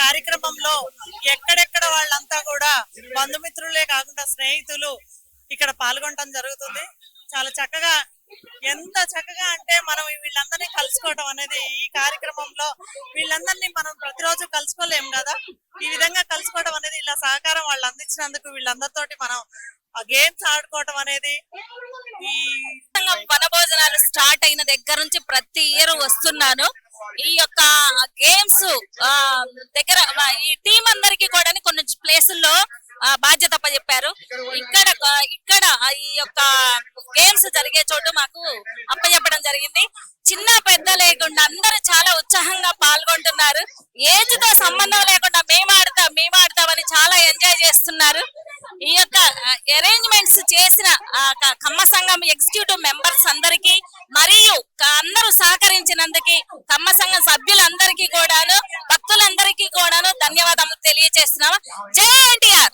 కార్యక్రమంలో ఎక్కడెక్కడ వాళ్ళంతా కూడా బంధుమిత్రులే కాకుండా స్నేహితులు ఇక్కడ పాల్గొనడం జరుగుతుంది. చాలా చక్కగా ఎంత చక్కగా అంటే మనం వీళ్ళందరినీ కలుసుకోవటం అనేది ఈ కార్యక్రమంలో వీళ్ళందరినీ మనం ప్రతిరోజు కలుసుకోలేం కదా? ఈ విధంగా కలుసుకోవడం అనేది ఇలా సహకారం వాళ్ళు అందించినందుకు వీళ్ళందరితోటి మనం ఆ గేమ్స్ ఆడుకోవటం అనేది ఈ వనభోజనాలు స్టార్ట్ అయిన దగ్గర నుంచి ప్రతి ఇయర్ వస్తున్నాను. ఈ యొక్క గేమ్స్ ఆ దగ్గర ఈ టీం అందరికి కూడా కొన్ని ప్లేసుల్లో ఆ, బాధ్యత చెప్పారు ఇక్కడ ఇక్కడ ఈ యొక్క గేమ్స్ జరిగే చోటు మాకు అప్పచెప్పడం జరిగింది. చిన్న పెద్ద లేకుండా అందరూ చాలా ఉత్సాహంగా పాల్గొంటున్నారు. ఏజ్తో సంబంధం లేకుండా మేము ఆడతాం మేము ఆడతామని చాలా ఎంజాయ్ చేస్తున్నారు. ఈ యొక్క అరేంజ్మెంట్స్ చేసిన ఆ, కమ్మ సంఘం ఎగ్జిక్యూటివ్ మెంబర్స్ అందరికి అందరూ సహకరించినందుకు కమ్మ సంఘం సభ్యులందరికీ కూడాను భక్తులందరికీ కూడాను ధన్యవాదములు తెలియజేస్తున్నాము. జై ఎన్టీఆర్!